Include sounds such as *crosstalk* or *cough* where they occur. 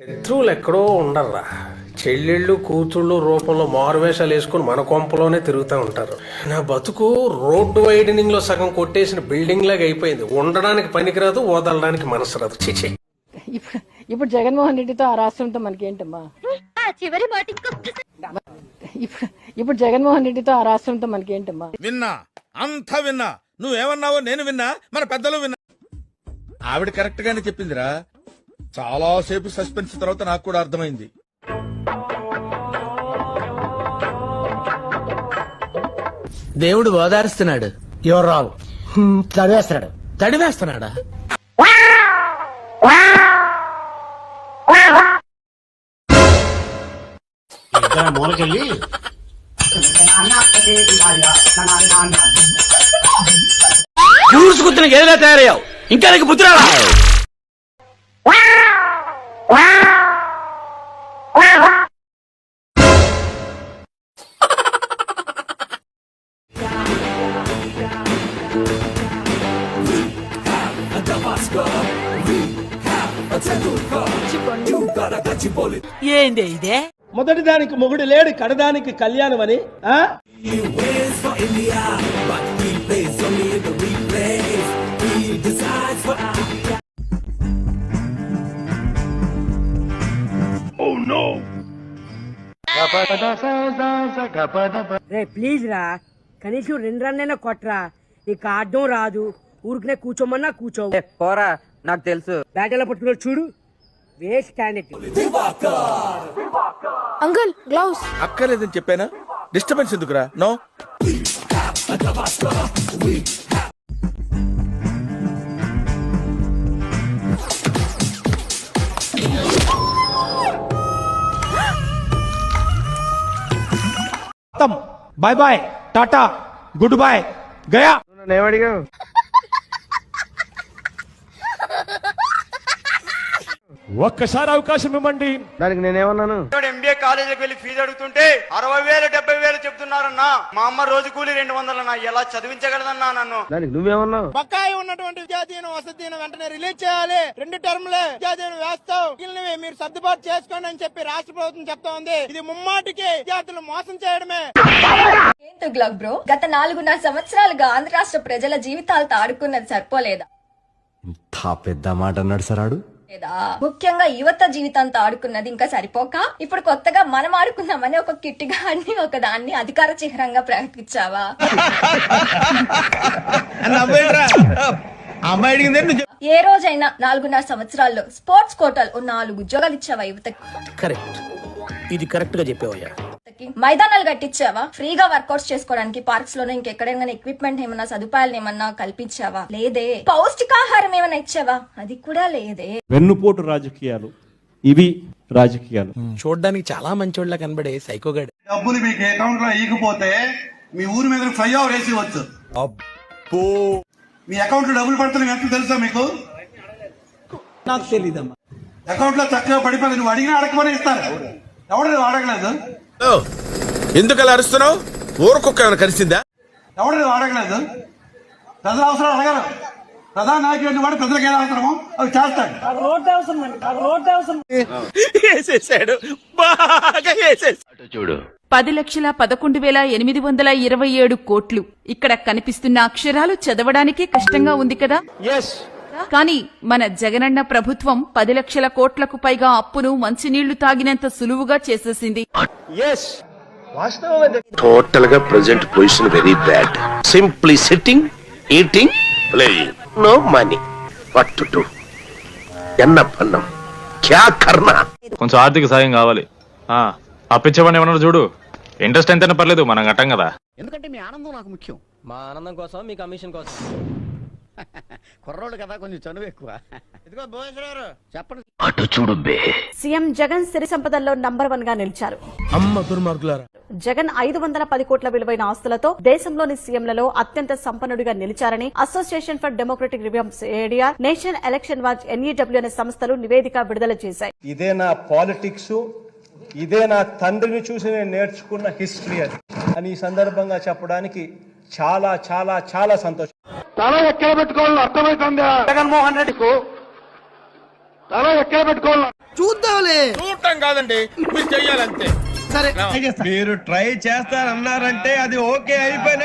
శత్రువులు ఎక్కడో ఉండర్రా. చెల్లెళ్ళు కూతుళ్ళు రూపంలో మారువేషాలు వేసుకుని మన కొంపలోనే తిరుగుతూ ఉంటారు. నా బతుకు రోడ్డు వైడనింగ్లో సగం కొట్టేసిన బిల్డింగ్ లాగా అయిపోయింది. ఉండడానికి పనికిరాదు వదలడానికి మనసు రాదు. చిచి ఇప్పుడు ఇప్పుడు జగన్మోహన్ రెడ్డితో ఆ రాష్ట్రంతో మనకేంటమ్మా? చివరి మాట ఇప్పుడు ఇప్పుడు జగన్మోహన్ రెడ్డితో ఆ రాష్ట్రంతో మనకేంటమ్మా? విన్నా అంతా విన్నా. నువ్వేమన్నావో నేను విన్నా మన పెద్దలు విన్నా. ఆవిడ కరెక్ట్ గానే చెప్పిందిరా. చాలా సేపు సస్పెన్స్ తర్వాత నాకు కూడా అర్థమైంది. దేవుడు ఓదారుస్తున్నాడు. ఎవరు రాంగ్ చదివేస్తున్నాడు తడివేస్తున్నాడా. ఇద్దరు మూలకెళ్ళి. గేదెలా తయారయ్యావు. ఇంకా నీకు బుద్ధి రాలా? ఏంది ఇదే? మొదటి దానికి మొగుడు లేడు కడదానికి కళ్యాణం అని రే ప్లీజ్ రా. కనీసం రెండు రన్నైనా కొట్రా. నీకు ఆడడం రాదు. ఊరికనే కూర్చోమన్నా కూర్చోవు. పోరా. నాకు తెలుసు. బ్యాట్ ఎలా పట్టుకున్నాడు చూడు. వేస్ట్ క్యాండిడేట్ అంకుల్ గ్లౌస్ అక్కర్లేదని చెప్పానా? డిస్టర్బెన్స్ ఎందుకురా? నో మొత్తం. Bye bye tata good bye Gaya నేను ఒక్కసారి అవకాశం ఇవ్వండి. ఎంబీఏ కాలేజీకి వెళ్ళి ఫీజు అడుగుతుంటే అరవై వేలు డెబ్బై వేలు చెప్తున్నారన్నా. మా అమ్మ రోజు కూలి రెండు వందలన్నా. ఎలా చదివించగలదన్నా నన్ను? బకాయి ఉన్నటువంటి విద్యార్థిని వసతిని వెంటనే రిలీజ్ చేయాలి. రెండు టర్మ్లే విద్యార్థిని వేస్తాం మిగిలినవి మీరు సర్దుబాటు చేసుకోండి అని చెప్పి రాష్ట్ర ప్రభుత్వం చెప్తా ఉంది. ఇది ముమ్మాటికి విద్యార్థులు మోసం చేయడమే. Glove bro? గత నాలుగున్నర సంవత్సరాలుగా ఆంధ్ర రాష్ట్ర ప్రజల జీవితాలతో ఆడుకున్నది సరిపోలేదా? పెద్ద మాట అన్నాడు సరాడు లేదా? ముఖ్యంగా యువత జీవితంతో ఆడుకున్నది ఇంకా సరిపోక? ఇప్పుడు కొత్తగా మనం ఆడుకున్నామని ఒక కిట్టిగాడిని ఒక దాన్ని అధికార చిహ్నంగా ప్రకటించావా? ఏ రోజైనా నాలుగున్నర సంవత్సరాల్లో స్పోర్ట్స్ కోటాలు ఓ నాలుగు ఉద్యోగాలు ఇచ్చావా యువతకి? కరెక్ట్. ఇది కరెక్ట్గా చెప్పావయ్యా. మైదానాలు కట్టించావా? ఫ్రీగా వర్కౌట్స్ చేసుకోవడానికి పార్క్స్లోనే ఇంకెక్కడైనా ఎక్విప్మెంట్ ఏమన్నా సదుపాయాలు ఏమన్నా కల్పించావా? లేదే. పౌష్టికాహారం ఏమన్నా ఇచ్చావా? అది కూడా లేదే. వెన్నుపోటు రాజకీయాలు. ఇవి రాజకీయాలు. చూడడానికి చాలా మంచోళ్ళ కనబడే సైకోగాడు డబ్బులు మీకు అకౌంట్లో ఇగిపోతే మీ ఊరి మీద ఫ్లై ఓవర్ వేసి వచ్చు అబ్బో. మీ అకౌంట్లో డబ్బులు పడుతున్నాయి ఎంత తెలుసా మీకు? నాకు తెలీదమ్మా. అకౌంట్లో చక్కగా పడిపోయింది. నువ్వు అడిగినా అడగమని ఇస్తారు. ఎవడు నువ్వు అడగలేదు? ఎందుకు అలా అరుస్తున్నావు? ఊరకుక్క ఏమైనా కలిసిందా నువ్వు అడగలేదు? ప్రజల అవసరం అడగరు. ప్రధాన నాయకుడు వాడు ప్రజలకు ఏది అవసరమో అవి చేస్తాడు. వేసేసాడు. బాగా వేసేసాడు. పది లక్షల పదకొండు వేల ఎనిమిది వందల ఇరవై ఏడు కోట్లు. ఇక్కడ కనిపిస్తున్న అక్షరాలు చదవడానికే కష్టంగా ఉంది కదా? కానీ మన జగనన్న ప్రభుత్వం పది లక్షల కోట్లకు పైగా అప్పును మంచినీళ్ళు తాగినంత సులువుగా చేసేసింది. టోటల్గా present position very bad simply sitting eating playing no money what to do ఎన్న పన్నం క్యా కర్నా కొంచెం ఆర్థిక సాయం కావాలి. ఆ, అప్పించమని ఏమన్నారు చూడు? ఇంట్రెస్ట్ ఎంతైనా పర్లేదు మనం కట్టం కదా. ఎందుకంటే మీ ఆనందం నాకు ముఖ్యం. మా ఆనందం కోసం మీ కమిషన్ కోసం. *laughs* కుర్రోడు కదా కొంచెం చనువు ఎక్కువ. ఇదిగో భువనేశ్వర చెప్పండి. అటు చూడు బే సీఎం జగన్ సిరి సంపదల్లో నంబర్ వన్గా నిలిచారు. అమ్మ దుర్మార్గులారా. జగన్ ఐదు వందల పది కోట్ల విలువైన ఆస్తులతో దేశంలోని సీఎంలలో అత్యంత సంపన్నుడిగా నిలిచారని association for democratic reforms ADR nation election watch NEW అనే సంస్థలు నివేదిక విడుదల చేశాయి. ఇదే నా పాలిటిక్స్ ఇదే నా తండ్రిని చూసి నేను నేర్చుకున్న హిస్టరీ అది. అని ఈ సందర్భంగా చెప్పడానికి చాలా చాలా చాలా సంతోషం. తల ఎక్కడ పెట్టుకోవాలో అర్థమవుతుందా? జగన్మోహన్ రెడ్డికు తల ఎక్కడ పెట్టుకోవాలో చూద్దాంలే. చూడటం కాదండి మీరు చెయ్యాలంతే. సరే మీరు ట్రై చేస్తారన్నారంటే అది ఓకే అయిపోయిన